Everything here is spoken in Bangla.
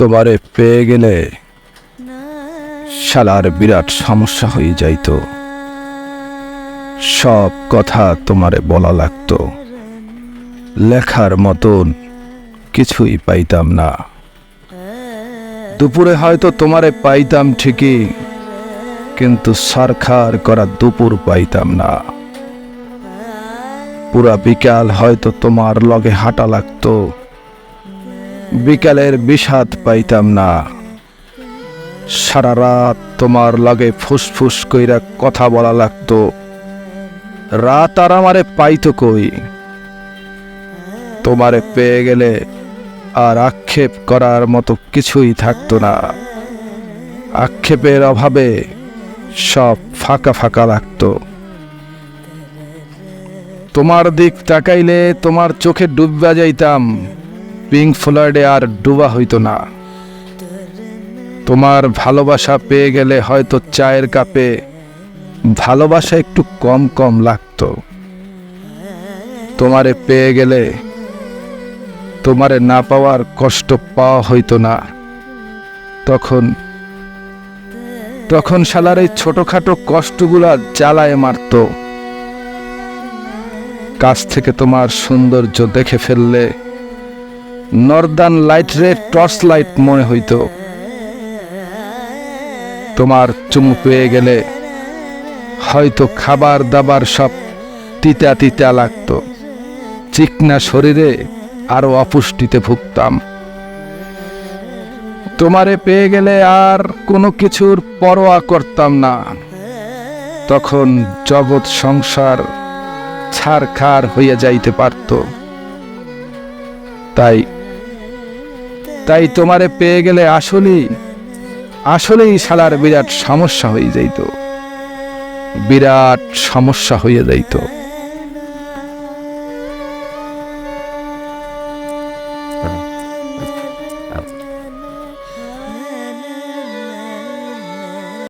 তোমারে পেয়ে গেলে শালার বিরাট সমস্যা হয়ে যাইতো। সব কথা তোমারে বলা লাগতো। লেখার মতন কিছুই পাইতাম না। দুপুরে হয়তো তোমারে পাইতাম ঠিকই, কিন্তু সারখার করা দুপুর পাইতাম না। পুরা বিকাল হয়তো তোমার লগে হাঁটা লাগতো। বিকালের বিষাদ পাইতাম না। সারা রাত তোমার লগে ফুসফুস কইরা কথা বলা লাগতো। রাত আর আমারে পাইতো কই? তোমারে পেয়ে গেলে আর আক্ষেপ করার মতো কিছুই থাকতো না। আক্ষেপের অভাবে সব ফাঁকা ফাঁকা লাগতো। তোমার দিক তাকাইলে তোমার চোখে ডুববা যাইতাম। পিঙ্ক ফ্লয়েডে আর ডুবা হইতো না। তোমার ভালোবাসা পেয়ে গেলে হয়তো চায়ের কাপে ভালোবাসা একটু কম কম লাগতো। তোমারে পেয়ে গেলে তোমারে না পাওয়ার কষ্ট পাওয়া হইতো না। তখন তখন শালার এই ছোটখাটো কষ্টগুলা জ্বালায় মারতো। কাছ থেকে তোমার সৌন্দর্য দেখে ফেললে নর্দার্ন লাইট রে টর্চ লাইট মনে হইতো। তোমার চুমু পেয়ে গেলে হয়তো খাবার দাবার সব তিতা তিতা লাগতো। চিকনা শরীরে আরও অপুষ্টিতে ভুগতাম। তোমারে পেয়ে গেলে আর কোনো কিছুর পরোয়া করতাম না। তখন জগৎ সংসার ছাড়খার হইয়া যাইতে পারত। তাই তাই তোমারে পেয়ে গেলে আসলেই আসলেই শালার বিরাট সমস্যা হয়ে যাইত। বিরাট সমস্যা হয়ে যাইত।